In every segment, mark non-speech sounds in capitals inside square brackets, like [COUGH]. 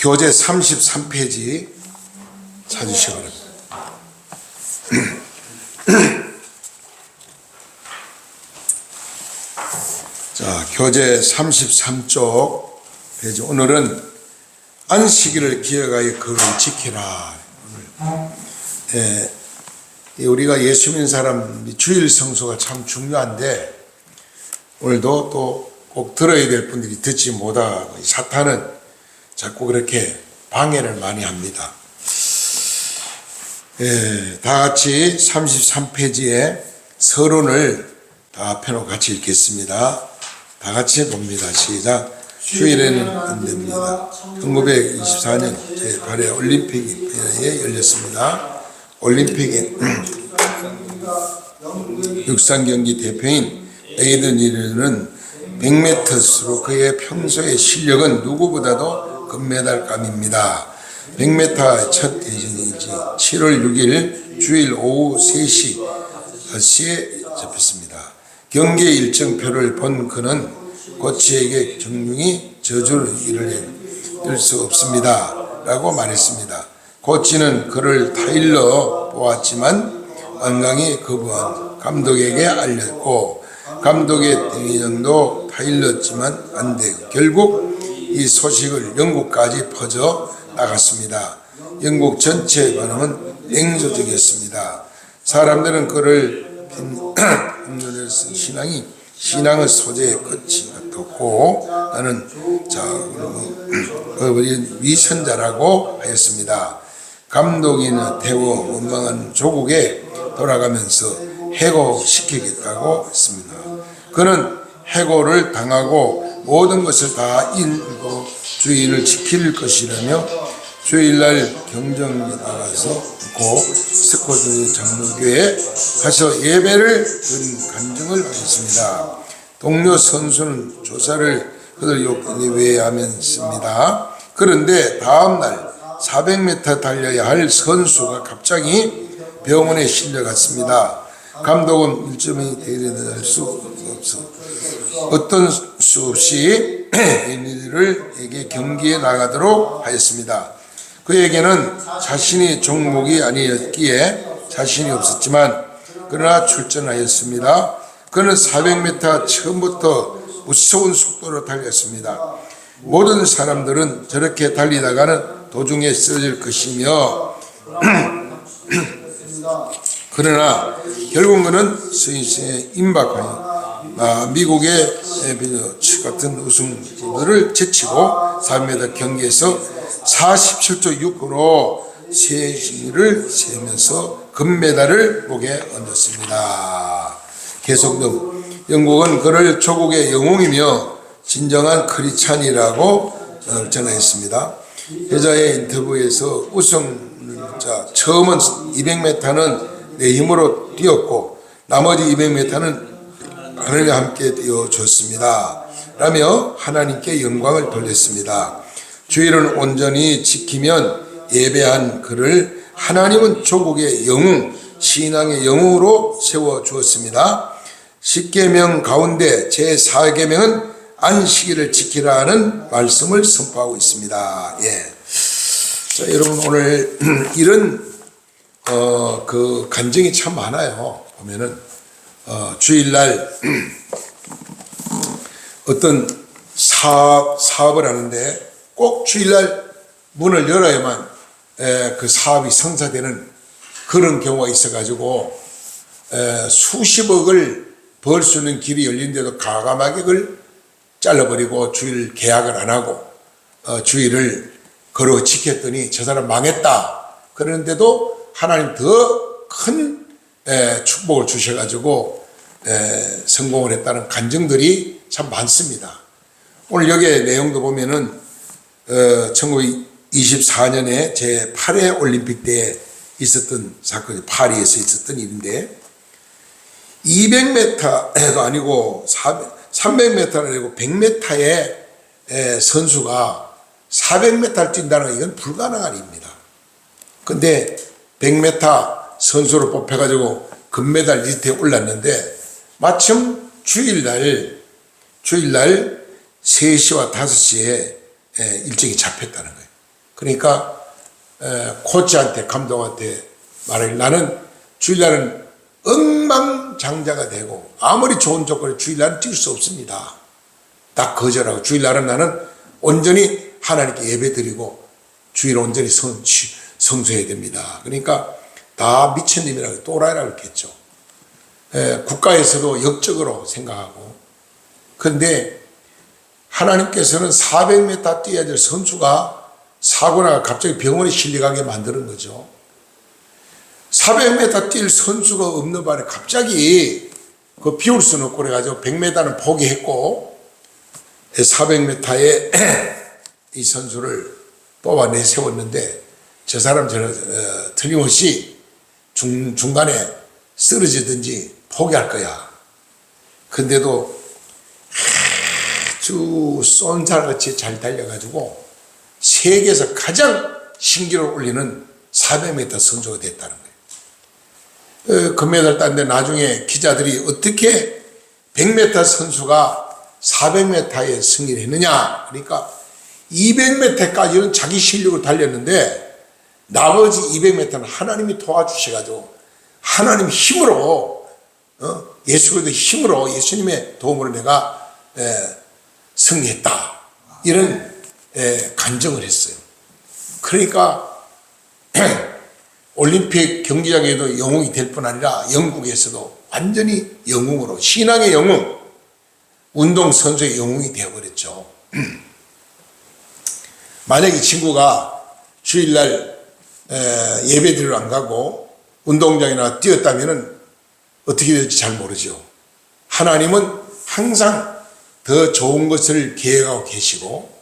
교재 33페이지 찾으시기 바랍니다. [CLEARS THROAT] 자, 교재 33쪽 페이지. 오늘은 안식일을 기억하여 그를 지키라. 예, 이 우리가 예수 믿는 사람 이 주일 성수가 참 중요한데 오늘도 또 꼭 들어야 될 분들이 듣지 못하고 이 사탄은 자꾸 그렇게 방해를 많이 합니다. 예, 다 같이 33페이지에 서론을 다 펴놓고 같이 읽겠습니다. 다 같이 봅니다. 시작. 주일에는 안 됩니다. 1924년 제8회 올림픽이 열렸습니다. 올림픽에 [CLEARS THROAT] 육상 경기 대표인 에이든 리르는 100m스로 그의 평소의 실력은 누구보다도 금메달감입니다. 100m 첫 대전이지 7월 6일 주일 오후 3시 5시에 잡혔습니다. 경기 일정표를 본 그는 코치에게 정중히 저주를 이를 뜰수 없습니다. 라고 말했습니다. 코치는 그를 타일러 보았지만 완강히 거부한 감독에게 알렸고 감독의 대위령도 타일렀지만 안 되고 결국 이 소식을 영국까지 퍼져 나갔습니다. 영국 전체의 반응은 냉소적이었습니다. 사람들은 그를 빈문을 [CLEARS THROAT] 쓴 신앙이 신앙의 소재의 끝이 같았고 나는 자 위선자라고 [CLEARS THROAT] 하였습니다. 감독이나 태워 원망한 조국에 돌아가면서 해고시키겠다고 했습니다. 그는 해고를 당하고 모든 것을 다 잃고 주인을 지킬 것이라며 주일날 경정에 나가서 고 스코드 장로교에 가서 예배를 드린 간증을 하였습니다. 동료 선수는 조사를 그들 요건에 외하면습니다. 그런데 다음날 400m 달려야 할 선수가 갑자기 병원에 실려갔습니다. 감독은 일점이 대리할 수 없어 어떤 수 없이 에미리를 경기에 나가도록 하였습니다. 그에게는 자신이 종목이 아니었기에 자신이 없었지만 그러나 출전하였습니다. 그는 400m 처음부터 무서운 속도로 달렸습니다. 모든 사람들은 저렇게 달리다가는 도중에 쓰러질 것이며 [CLEARS THROAT] 그러나 결국 그는 스위스에 임박하여 아, 미국의 에비너츠 같은 우승들을 제치고 4m 경기에서 47조 6으로 세신을 세면서 금메달을 목에 얹었습니다. 계속 영국은 그를 조국의 영웅이며 진정한 크리찬이라고 전했습니다. 여자의 인터뷰에서 우승자 처음은 200m는 내 힘으로 뛰었고 나머지 200m는 하늘과 함께 뛰어줬습니다. 라며 하나님께 영광을 돌렸습니다. 주일은 온전히 지키면 예배한 그를 하나님은 조국의 영웅, 신앙의 영웅으로 세워 주었습니다. 10계명 가운데 제4계명은 안식일을 지키라는 말씀을 선포하고 있습니다. 예. 자, 여러분 오늘 [CLEARS THROAT] 이런 어, 그 간증이 참 많아요. 보면은 어, 주일날 [CLEARS THROAT] 어떤 사업, 사업을 하는데 꼭 주일날 문을 열어야만 에, 그 사업이 성사되는 그런 경우가 있어가지고 에, 수십억을 벌 수 있는 길이 열린데도 가감하게 그걸 잘라버리고 주일 계약을 안 하고 어, 주일을 걸어 지켰더니 저 사람 망했다. 그러는데도 하나님 더 큰 축복을 주셔가지고 에, 성공을 했다는 간증들이 참 많습니다. 오늘 여기에 내용도 보면은 어, 1924년에 제 8회 올림픽 때에 있었던 사건이 파리에서 있었던 일인데 200m도 아니고 300m도 아니고 100m의 선수가 400m를 뛴다는 건 불가능한 일입니다. 근데 100m 선수로 뽑혀가지고 금메달 리스트에 올랐는데 마침 주일날 주일날 3시와 5시에 일정이 잡혔다는 거예요. 그러니까 에, 코치한테 감독한테 말하길 나는 주일날은 엉망장자가 되고 아무리 좋은 조건에 주일날은 뛸 수 없습니다. 딱 거절하고 주일날은 나는 온전히 하나님께 예배드리고 주일 온전히 성, 시- 성수해야 됩니다. 그러니까 다 미친님이라고 또라이라고 했겠죠. 에, 국가에서도 역적으로 생각하고 근데 하나님께서는 400m 뛰어야 될 선수가 사고나가 갑자기 병원에 실려가게 만드는 거죠. 400m 뛸 선수가 없는 바에 갑자기 그 비울 수는 없고 그래가지고 100m는 포기했고 400m에 [CLEARS THROAT] 이 선수를 뽑아 내 세웠는데 저 사람 저는 어, 틀림없이 중, 중간에 쓰러지든지 포기할 거야. 근데도 아주 쏜살같이 잘 달려가지고 세계에서 가장 신기록을 올리는 400m 선수가 됐다는 거예요. 어, 금메달 땄는데 나중에 기자들이 어떻게 100m 선수가 400m에 승리를 했느냐. 그러니까 200m까지는 자기 실력으로 달렸는데 나머지 200m는 하나님이 도와주셔가지고 하나님 힘으로 어? 예수 그리스도의 힘으로 예수님의 도움으로 내가 에, 승리했다. 이런 에, 간증을 했어요. 그러니까 [CLEARS THROAT] 올림픽 경기장에도 영웅이 될 뿐 아니라 영국에서도 완전히 영웅으로 신앙의 영웅, 운동 선수의 영웅이 되어버렸죠. [CLEARS THROAT] 만약 이 친구가 주일날 에, 예배드리러 안 가고 운동장이나 뛰었다면은 어떻게 될지 잘 모르죠. 하나님은 항상 더 좋은 것을 계획하고 계시고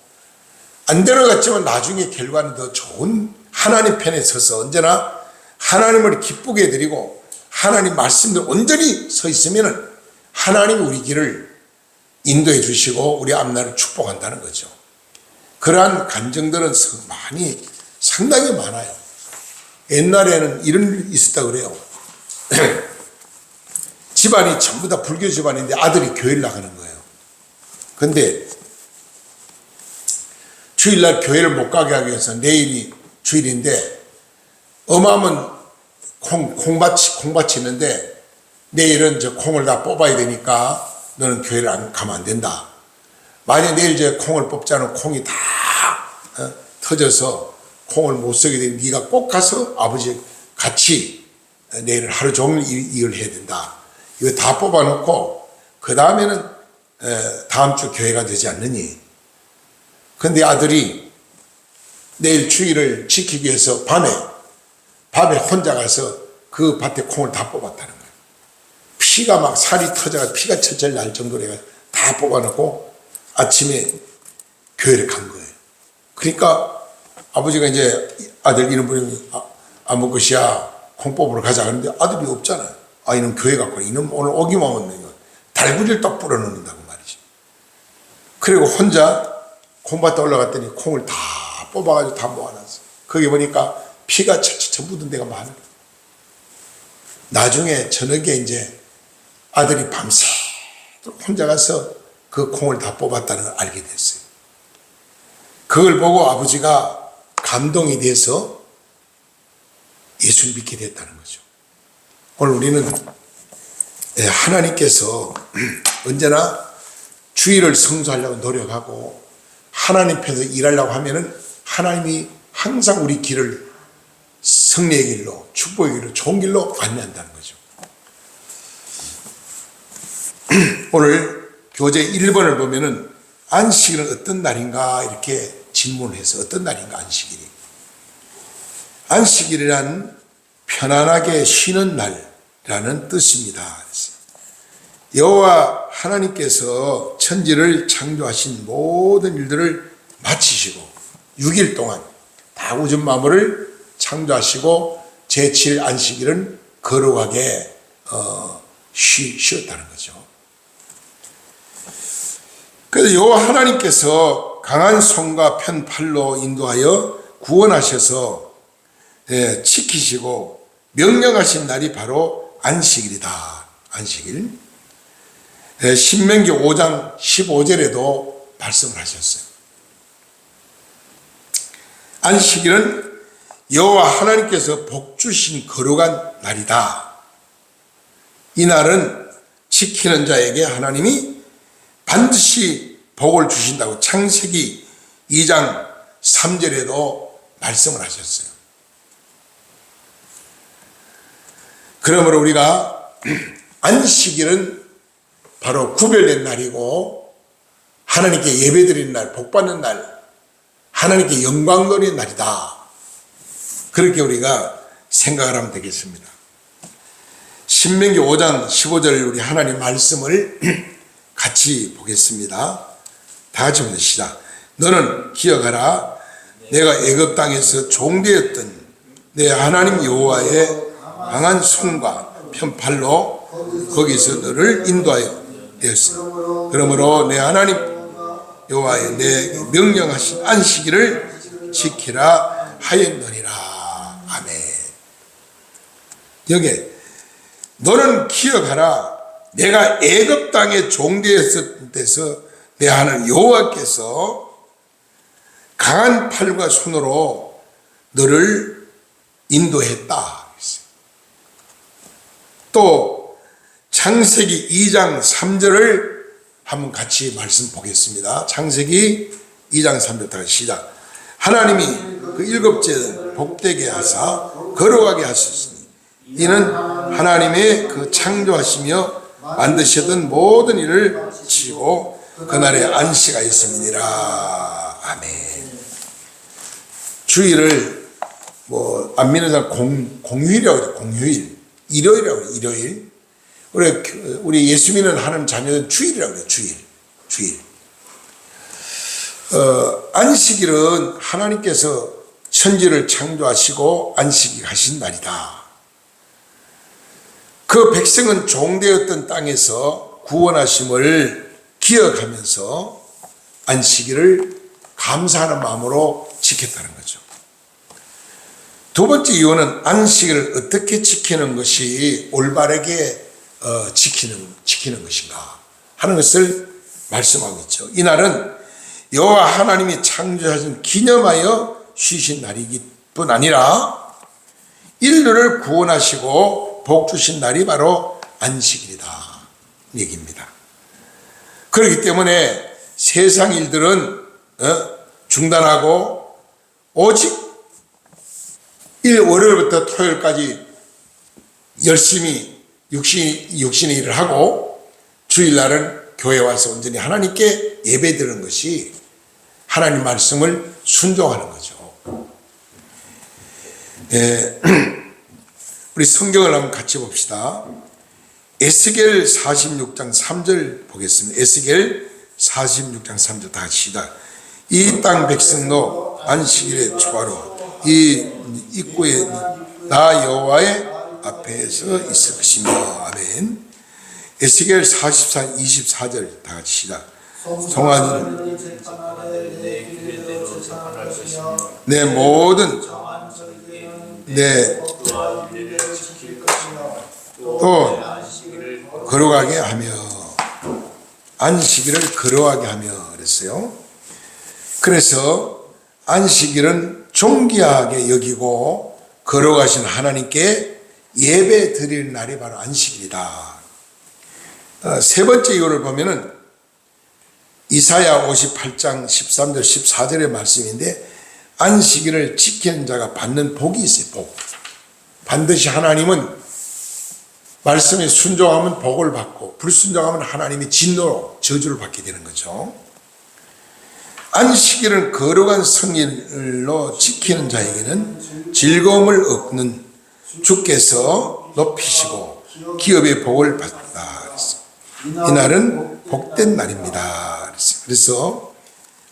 안 되어갔지만 나중에 결과는 더 좋은 하나님 편에 서서 언제나 하나님을 기쁘게 해드리고 하나님 말씀대로 온전히 서 있으면은 하나님이 우리 길을 인도해 주시고 우리 앞날을 축복한다는 거죠. 그러한 간증들은 많이 상당히 많아요. 옛날에는 이런 일이 있었다 그래요. [CLEARS THROAT] 집안이 전부 다 불교 집안인데 아들이 교회를 나가는 거예요. 근데 주일날 교회를 못 가게 하기 위해서 내일이 주일인데 어마어마한 콩, 콩밭이, 콩밭이 있는데 내일은 저 콩을 다 뽑아야 되니까 너는 교회를 안 가면 안 된다. 만약 내일 저 콩을 뽑자는 콩이 다 어, 터져서 콩을 못 쓰게 되면 네가 꼭 가서 아버지 같이 내일 하루 종일 이- 이걸 해야 된다. 이거 다 뽑아놓고 그 다음에는 다음 주 교회가 되지 않느니. 근데 아들이 내일 주일을 지키기 위해서 밤에 밤에 혼자 가서 그 밭에 콩을 다 뽑았다는 거예요. 피가 막 살이 터져가 피가 철철 날 정도로 다 뽑아놓고 아침에 교회를 간 거예요. 그러니까 아버지가 이제 아들 이름 부르면 아, 아무 것이야 콩 뽑으러 가자 하는데 아들이 없잖아요. 아 이놈 교회 갔고 이놈 오늘 오기만 오면 달구지를 딱 뿌려놓는다고 말이죠. 그리고 혼자 콩밭에 올라갔더니 콩을 다 뽑아가지고 다 모아놨어. 거기 보니까 피가 철철 묻은 데가 많아. 나중에 저녁에 이제 아들이 밤새 혼자 가서 그 콩을 다 뽑았다는 걸 알게 됐어요. 그걸 보고 아버지가 감동이 돼서 예수를 믿게 됐다는 거죠. 오늘 우리는 예, 하나님께서 [CLEARS THROAT] 언제나 주의를 성수하려고 노력하고 하나님 편에서 일하려고 하면은 하나님이 항상 우리 길을 승리의 길로 축복의 길로 좋은 길로 안내한다는 거죠. [CLEARS THROAT] 오늘 교재 1번을 보면은 안식일은 어떤 날인가 이렇게 질문해서 어떤 날인가 안식일이. 안식일이란 편안하게 쉬는 날이 라는 뜻입니다. 여호와 하나님께서 천지를 창조하신 모든 일들을 마치시고 6일 동안 다 우주 마물을 창조하시고 제7 안식일은 거룩하게 어, 쉬, 쉬었다는 거죠. 그래서 여호와 하나님께서 강한 손과 편 팔로 인도하여 구원하셔서 예, 지키시고 명령하신 날이 바로 안식일이다. 안식일. 예, 신명기 5장 15절에도 말씀을 하셨어요. 안식일은 여호와 하나님께서 복 주신 거룩한 날이다. 이 날은 지키는 자에게 하나님이 반드시 복을 주신다고 창세기 2장 3절에도 말씀을 하셨어요. 그러므로 우리가 안식일은 바로 구별된 날이고 하나님께 예배드리는 날, 복받는 날, 하나님께 영광 돌리는 날이다. 그렇게 우리가 생각을 하면 되겠습니다. 신명기 5장 15절 우리 하나님 말씀을 [CLEARS THROAT] 같이 보겠습니다. 다 같이 보는 시작. 너는 기억하라. 내가 애굽 땅에서 종되었던 내 하나님 여호와의 강한 손과 편팔로 거기서 너를 인도하여 되었어. 그러므로 내 하나님 여호와의 내 명령하신 안식일을 지키라 하였느니라. 아멘. 여기 너는 기억하라. 내가 애굽 땅에 종되었을 때서 내 하나님 여호와께서 강한 팔과 손으로 너를 인도했다. 또 창세기 2장 3절을 한번 같이 말씀 보겠습니다. 창세기 2장 3절 시작. 하나님이 그 일곱째 복되게 하사 거룩하게 하셨으니 이는 하나님의 그 창조하시며 만드셨던 모든 일을 치고 그날에 안식가 있음이니라. 아멘. 주일을 뭐 안 믿는 사람 공 공휴일이라고 그래. 공휴일. 일요일이라고 그래. 일요일. 우리 우리 예수 믿는 하나님 자녀는 주일이라고 그래. 주일. 주일. 어, 안식일은 하나님께서 천지를 창조하시고 안식이 하신 날이다. 그 백성은 종되었던 땅에서 구원하심을 기억하면서 안식일을 감사하는 마음으로 지켰다는 거죠. 두 번째 이유는 안식일을 어떻게 지키는 것이 올바르게 어, 지키는 지키는 것인가 하는 것을 말씀하고 있죠. 이 날은 여호와 하나님이 창조하신 기념하여 쉬신 날이기 뿐 아니라 인류를 구원하시고 복 주신 날이 바로 안식일이다 얘기입니다. 그렇기 때문에 세상 일들은 어, 중단하고 오직 일 월요일부터 토요일까지 열심히 육신 육신의 일을 하고 주일날은 교회 와서 온전히 하나님께 예배드리는 것이 하나님 말씀을 순종하는 거죠. 예, [CLEARS THROAT] 우리 성경을 한번 같이 봅시다. 에스겔 46장 3절 보겠습니다. 에스겔 46장 3절 다 시다. 이땅 백성도 안식일에 추가로 이 입구에 나 여호와의 앞에서 있을 것이며 아멘. 에스겔 44 24절 다 같이 시작. 성환이는 내 모든 내또 걸어가게 하며 안식일을 걸어가게 하며 그랬어요. 그래서 안식일은 존귀하게 여기고 걸어가신 하나님께 예배 드릴 날이 바로 안식일이다. 어, 세 번째 이유를 보면은 이사야 58장 13절 14절의 말씀인데 안식일을 지키는 자가 받는 복이 있어요. 복. 반드시 하나님은 말씀에 순종하면 복을 받고 불순종하면 하나님이 진노로 저주를 받게 되는 거죠. 안식일은 거룩한 성일로 지키는 자에게는 즐거움을 얻는 주께서 높이시고 기업의 복을 받다. 이 날은 복된 날입니다. 그래서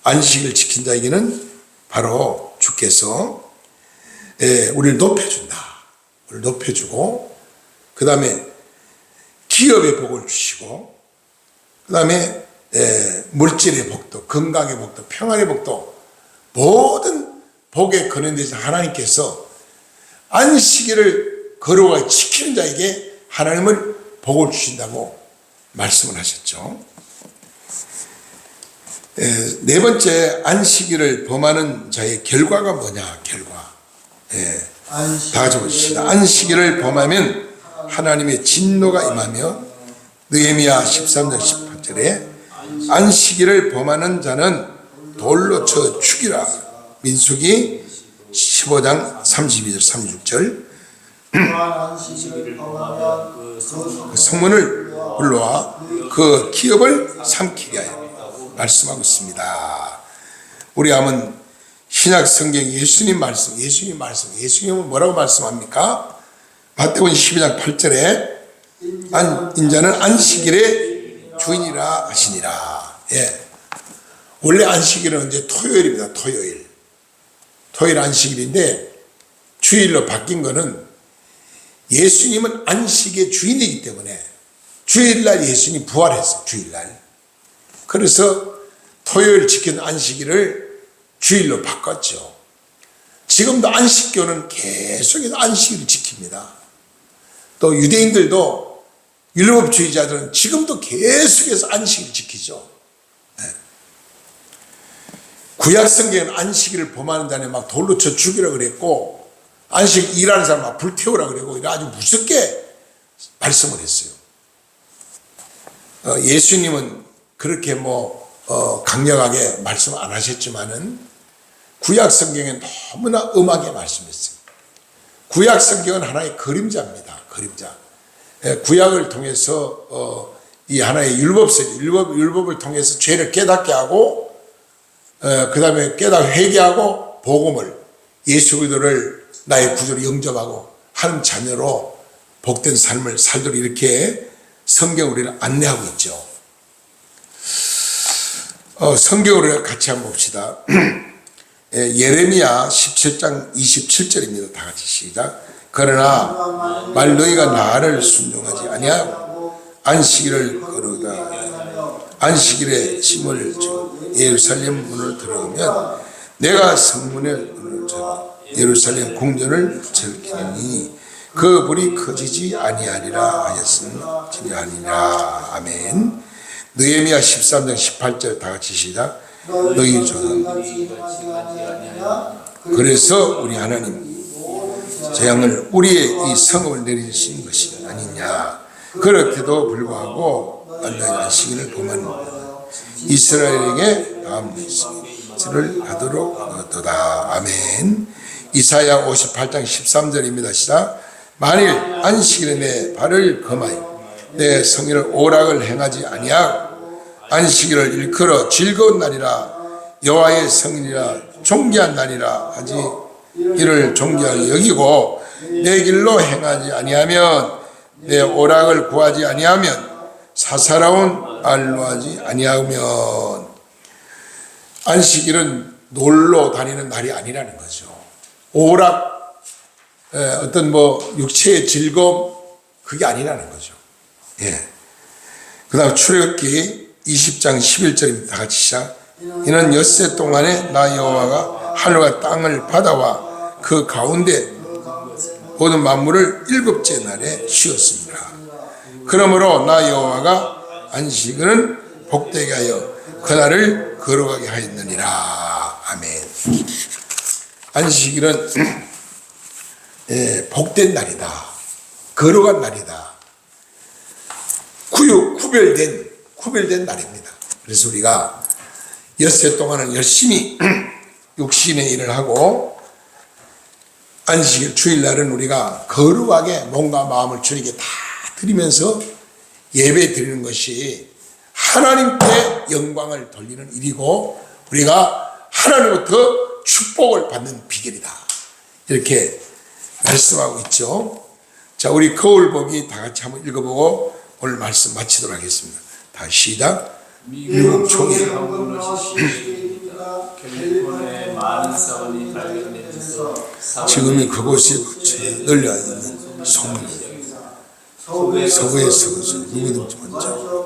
안식을 지킨 자에게는 바로 주께서 예, 우리를 높여준다. 우리를 높여주고 그 다음에 기업의 복을 주시고 그 다음에 물질의 복도 건강의 복도 평안의 복도 모든 복에 근원되신 하나님께서 안식일을 거룩하게 지키는 자에게 하나님을 복을 주신다고 말씀을 하셨죠. 에, 네 번째 안식일을 범하는 자의 결과가 뭐냐? 결과. 예. 다 같이 보십시다. 안식일을 범하면 하나님의 진노가 임하며 느헤미야 13장 18절에 안식일을 범하는 자는 돌로 쳐 죽이라. 민수기 15장 32절 36절 안식일을 범하면 그 성문 그 성문을 불러와 그 기업을 삼키게 하여 말씀하고 있습니다. 우리 함은 신약 성경 예수님 말씀, 예수님 말씀, 예수님은 뭐라고 말씀합니까? 마태복음 12장 8절에 안, 인자는 안식일의 주인이라 하시니라. 예. 원래 안식일은 언제 토요일입니다. 토요일. 토요일 안식일인데 주일로 바뀐 거는 예수님은 안식의 주인이기 때문에 주일날 예수님이 부활했어요. 주일날. 그래서 토요일 지킨 안식일을 주일로 바꿨죠. 지금도 안식교는 계속해서 안식일을 지킵니다. 또 유대인들도 율법주의자들은 지금도 계속해서 안식일을 지키죠. 네. 구약 성경은 안식일을 범하는 자는 막 돌로 쳐 죽이라 그랬고 안식 일하는 사람 막 불태우라 그러고 아주 무섭게 말씀을 했어요. 어, 예수님은 그렇게 뭐 어, 강력하게 말씀 안 하셨지만은 구약 성경에 너무나 음하게 말씀했어요. 구약 성경은 하나의 그림자입니다. 그림자. 예, 구약을 통해서 어, 이 하나의 율법서, 율법, 율법을 통해서 죄를 깨닫게 하고 그 다음에 깨닫 회개하고 복음을 예수 그리스도를 나의 구주로 영접하고 하나님 자녀로 복된 삶을 살도록 이렇게 성경 우리를 안내하고 있죠. 어, 성경을 같이 한번 봅시다. [CLEARS THROAT] 예, 예레미야 17장 27절입니다. 다 같이 시작. 그러나 말 너희가 나를 순종하지 아니하고 안식일을 거르다 안식일에 짐을 지고 예루살렘 문을 들어오면 내가 성문의 문을 저 예루살렘 궁전을 즐기니 그 불이 커지지 아니하리라 하였으니 아니라 아멘. 느헤미야 13장 18절 다 같이 시작. 너희 조상 그래서 우리 하나님 재앙을 우리의 이 성읍을 내리신 것이 아니냐. 그렇게도 불구하고 너희 안식일을 범하는 이스라엘에게 다음 것을 하도록 하도다. 아멘. 이사야 58장 13절입니다. 시작. 만일 안식일에 내 발을 금하여 내 성일을 오락을 행하지 아니하고 안식일을 일컬어 즐거운 날이라 여호와의 성일이라 존귀한 날이라 하지 이를 존귀하게 여기고 내 길로 행하지 아니하면 내 오락을 구하지 아니하면 사사로운 말로 하지 아니하면 안식일은 놀러 다니는 날이 아니라는 거죠. 오락 에, 어떤 뭐 육체의 즐거움 그게 아니라는 거죠. 예. 그다음 출애굽기 20장 11절입니다. 다 같이 시작. 이는 엿새 동안에 나 여호와가 하늘과 땅을 바다와 그 가운데 모든 만물을 일곱째 날에 쉬었습니다. 그러므로 나 여호와가 안식은 복되게 하여 그날을 걸어가게 하였느니라. 아멘. 안식일은 [CLEARS THROAT] 예, 복된 날이다. 걸어간 날이다. 구유, 구별된, 구별된 날입니다. 그래서 우리가 엿새 동안은 열심히 [CLEARS THROAT] 육신의 일을 하고 안식일 주일날은 우리가 거룩하게 몸과 마음을 주님께 다 드리면서 예배 드리는 것이 하나님께 영광을 돌리는 일이고 우리가 하나님부터 축복을 받는 비결이다. 이렇게 말씀하고 있죠. 자, 우리 거울 보기 다 같이 한번 읽어보고 오늘 말씀 마치도록 하겠습니다. 다 시작. 미국 총회 한국으로 캘리포니아의 많은 사원이 발견되면서 지금이 그곳에 널려 있는 소문이 서구에 서서 누구든지 먼저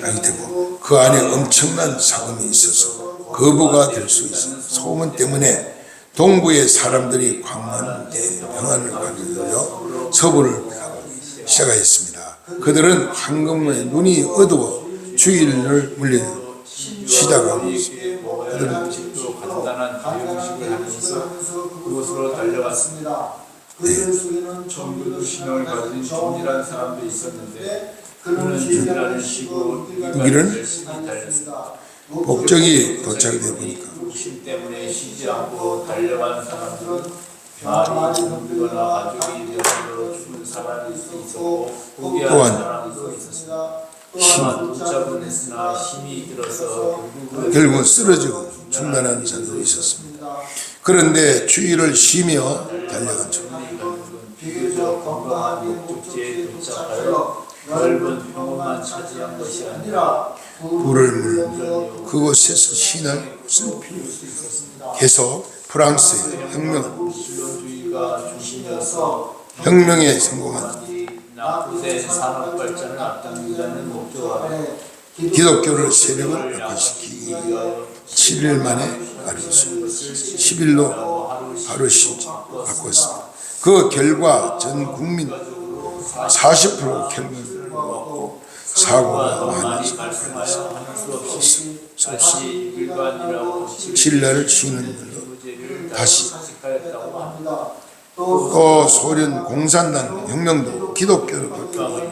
땅이 되고 그 안에 엄청난 사금이 있어서 거부가 될 수 있어 소문 때문에 동부의 사람들이 광만에 평안을 가지려 서부를 시작하였습니다. 그들은 황금의 눈이 어두워 주일을 물리 시작하고 우리 달려갔습니다. 그들 속에는 종교도 신앙을 가진 종이라는 사람도 있었는데 그는 일과를 열심히 달렸습니다. 목적이 도착이 되어 보니까 욕심 때문에 쉬지 않고 달려간 사람들은 말이 병들거나 가족이 병으로 죽은 사람이 있었고 포기한 또한 사람도 있었습니다. 또한 붙잡은 했으나 힘이 들어서 결국은 쓰러지고 중단하는 자도 있었습니다. 그런데 주일을 쉬며 달려간 중 비교적 건강한 목적지에 도착하여 넓은 평원만 차지한 것이 아니라 불을 물며 그곳에서 수 있었습니다. 계속 프랑스의 혁명, 혁명에 성공한 이 나쁘된 산업 발전을 앞당기자는 목적 아래 기독교를 세력을 위하여 7일 만에 아리수 10일로 하루 쉬지 바꿨습니다. 그 결과 전 국민 40% kelvin 사고가 많이 말씀하여 하는 수 없이 다시 일반이라고 7일날 쉬는 걸로 다시. 또 소련 공산당 혁명도 기독교를 바꾸고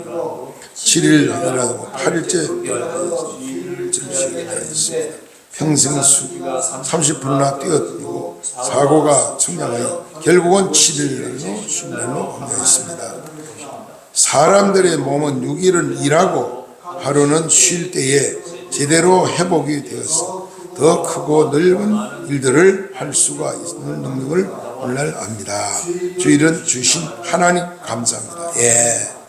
7일 아니라도 8일째 절시가 있습니다. 평생 수 30%나 뛰어들고 사고가 성장하여 결국은 7일날로 쉰날로 옮겨있습니다. 사람들의 몸은 6일을 일하고 하루는 쉴 때에 제대로 회복이 되어서 더 크고 넓은 일들을 할 수가 있는 능력을 오늘날 압니다. 주일은 주신 하나님 감사합니다. 예.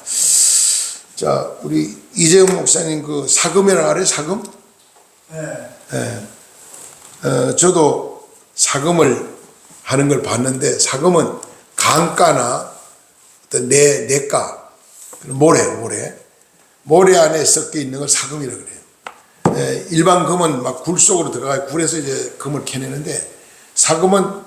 자, 우리 이재용 목사님 그 사금이라고 하래 사금? 예. 어, 저도 사금을 하는 걸 봤는데 사금은 강가나 어떤 내, 내가 모래, 모래. 모래 안에 섞여 있는 걸 사금이라고 그래요. 예, 일반 금은 막 굴 속으로 들어가 굴에서 이제 금을 캐내는데 사금은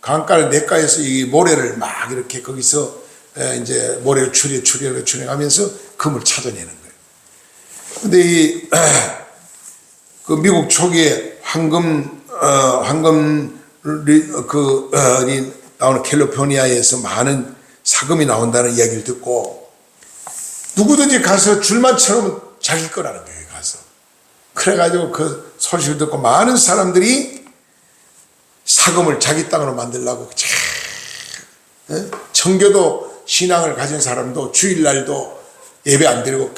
강가를 내가에서 이 모래를 막 이렇게 거기서 예, 이제 모래를 추려 추려 추려하면서 금을 찾아내는 거예요. 근데 이 [CLEARS THROAT] 그 미국 초기에 황금 어, 황금 리- 그 어, 이 나오는 캘리포니아에서 많은 사금이 나온다는 이야기를 듣고 누구든지 가서 줄만 쳐놓으면 자기 거라는 거예요 가서 그래가지고 그 소식을 듣고 많은 사람들이 사금을 자기 땅으로 만들려고 참, 예? 청교도 신앙을 가진 사람도 주일날도 예배 안 드리고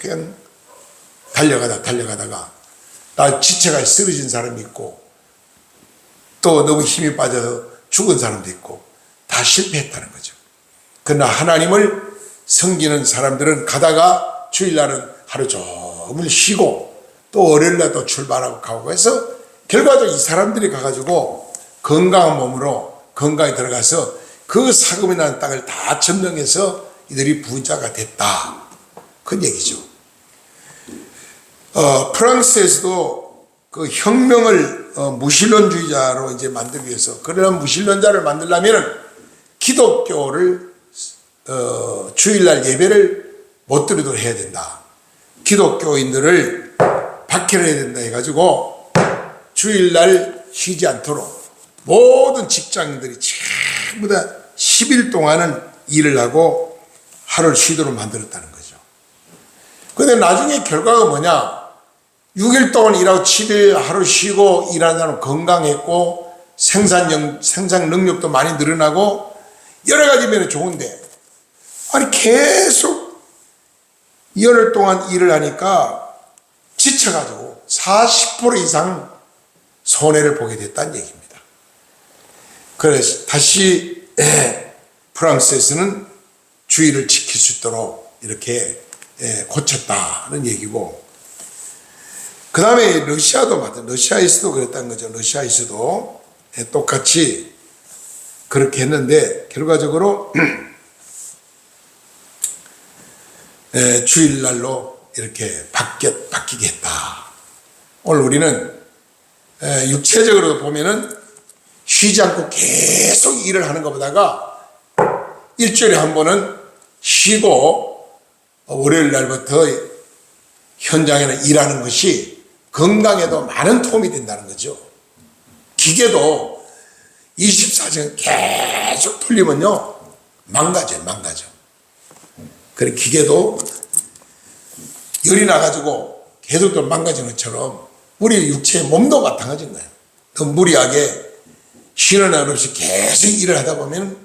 그냥 달려가다 달려가다가 나 지체가 쓰러진 사람이 있고 또 너무 힘이 빠져서 죽은 사람도 있고 다 실패했다는 거죠. 그러나 하나님을 섬기는 사람들은 가다가 주일날은 하루 종일 쉬고 또 월요일날 또 출발하고 가고 해서 결과적으로 이 사람들이 가가지고 건강한 몸으로 건강히 들어가서 그 사금이라는 땅을 다 점령해서 이들이 부자가 됐다. 그런 얘기죠. 어, 프랑스에서도 그 혁명을 어, 무신론주의자로 이제 만들기 위해서 그런 무신론자를 만들려면 기독교를 어, 주일날 예배를 못 드리도록 해야 된다. 기독교인들을 박해해야 된다 해가지고 주일날 쉬지 않도록 모든 직장인들이 전부 다 10일 동안은 일을 하고 하루를 쉬도록 만들었다는 거죠. 근데 나중에 결과가 뭐냐? 6일 동안 일하고 7일 하루 쉬고 일하는 사람 건강했고 생산력, 생산 능력도 많이 늘어나고 여러 가지 면에 좋은데 아니 계속 열흘 동안 일을 하니까 지쳐가지고 40% 이상 손해를 보게 됐다는 얘기입니다. 그래서 다시 예, 프랑스에서는 주의를 지킬 수 있도록 이렇게 예, 고쳤다는 얘기고 그 다음에 러시아도 마찬 러시아에서도 그랬다는 거죠. 러시아에서도 예, 똑같이 그렇게 했는데 결과적으로 [CLEARS THROAT] 예, 주일날로 이렇게 바뀌, 바뀌게 했다. 오늘 우리는 예, 육체적으로 보면은 쉬지 않고 계속 일을 하는 것보다가 일주일에 한 번은 쉬고 월요일 날부터 현장에는 일하는 것이 건강에도 많은 도움이 된다는 거죠. 기계도 24시간 계속 돌리면요, 망가져요, 망가져. 그래, 기계도 열이 나가지고 계속 또 망가지는 것처럼 우리 육체의 몸도 마찬가지인 거예요. 더 무리하게 쉬는 날 없이 계속 일을 하다 보면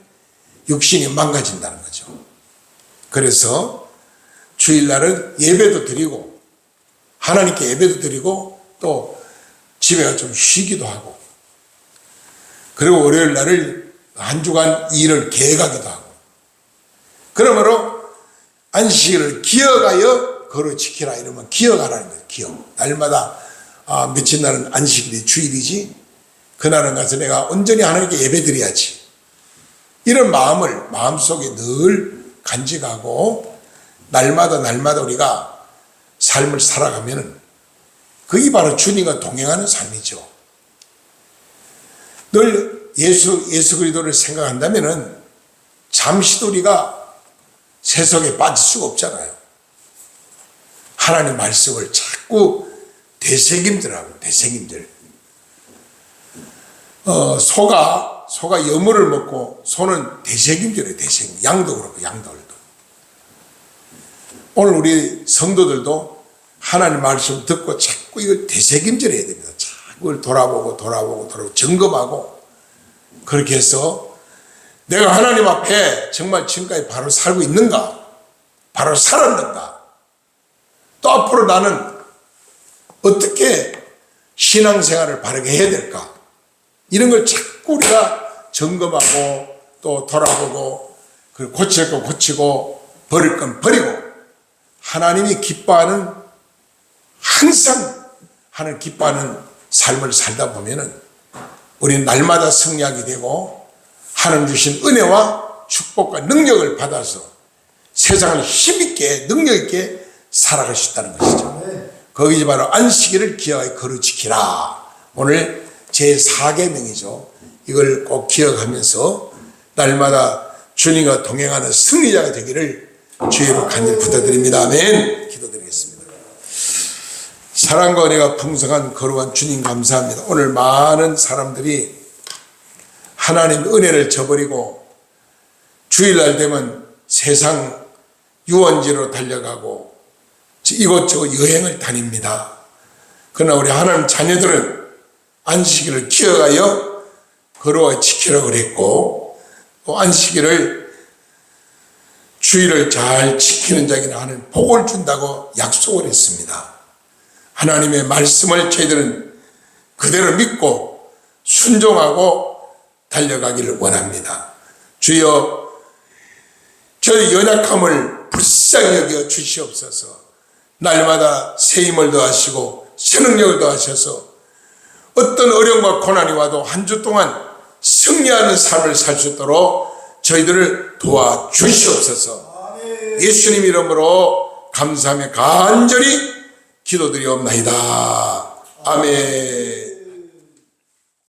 육신이 망가진다는 거죠. 그래서 주일날은 예배도 드리고 하나님께 예배도 드리고 또 집에 좀 쉬기도 하고 그리고 월요일 날을 한 주간 일을 계획하기도 하고 그러므로 안식일을 기억하여 거로 지키라 이러면 기억하라는 거예요. 기억. 날마다 아, 며칠 날은 안식일이 주일이지 그날은 가서 내가 온전히 하나님께 예배 드려야지. 이런 마음을 마음속에 늘 간직하고 날마다 날마다 우리가 삶을 살아가면은 그게 바로 주님과 동행하는 삶이죠. 늘 예수 예수 그리스도를 생각한다면은 잠시도 우리가 세속에 빠질 수가 없잖아요. 하나님 말씀을 자꾸 되새김들하고 되새김들. 어, 소가 소가 여물을 먹고 소는 되새김질해 되새김. 양도 그렇고 양들도. 오늘 우리 성도들도 하나님 말씀 듣고 자꾸 이걸 되새김질해야 됩니다. 자꾸 이걸 돌아보고 돌아보고 돌아보고 점검하고 그렇게 해서 내가 하나님 앞에 정말 지금까지 바로 살고 있는가? 바로 살았는가? 또 앞으로 나는 어떻게 신앙생활을 바르게 해야 될까? 이런 걸 자꾸 우리가 점검하고 또 돌아보고 그리고 고칠 거 고치고 버릴 건 버리고 하나님이 기뻐하는 항상 하는 기뻐하는 삶을 살다 보면은 우리는 날마다 승리하게 되고 하나님 주신 은혜와 축복과 능력을 받아서 세상을 힘있게 능력있게 살아갈 수 있다는 것이죠. 거기 바로 안식일을 기하여 거루 지키라. 오늘 제 4계명이죠. 이걸 꼭 기억하면서 날마다 주님과 동행하는 승리자가 되기를 주의로 간절히 부탁드립니다. 아멘. 기도드리겠습니다. 사랑과 은혜가 풍성한 거룩한 주님 감사합니다. 오늘 많은 사람들이 하나님 은혜를 저버리고 주일날 되면 세상 유원지로 달려가고 이곳저곳 여행을 다닙니다. 그러나 우리 하나님 자녀들은 안식일을 기억하여 걸어와 지키라고 그랬고 또 안식일을 주일을 잘 지키는 자에게는 하는 복을 준다고 약속을 했습니다. 하나님의 말씀을 저희들은 그대로 믿고 순종하고 달려가기를 원합니다. 주여 저희 연약함을 불쌍히 여겨 주시옵소서 날마다 새 힘을 더하시고 새 능력을 더하셔서 어떤 어려움과 고난이 와도 한 주 동안 승리하는 삶을 살 수 있도록 저희들을 도와주시옵소서 예수님 이름으로 감사하며 간절히 기도드리옵나이다. 아멘.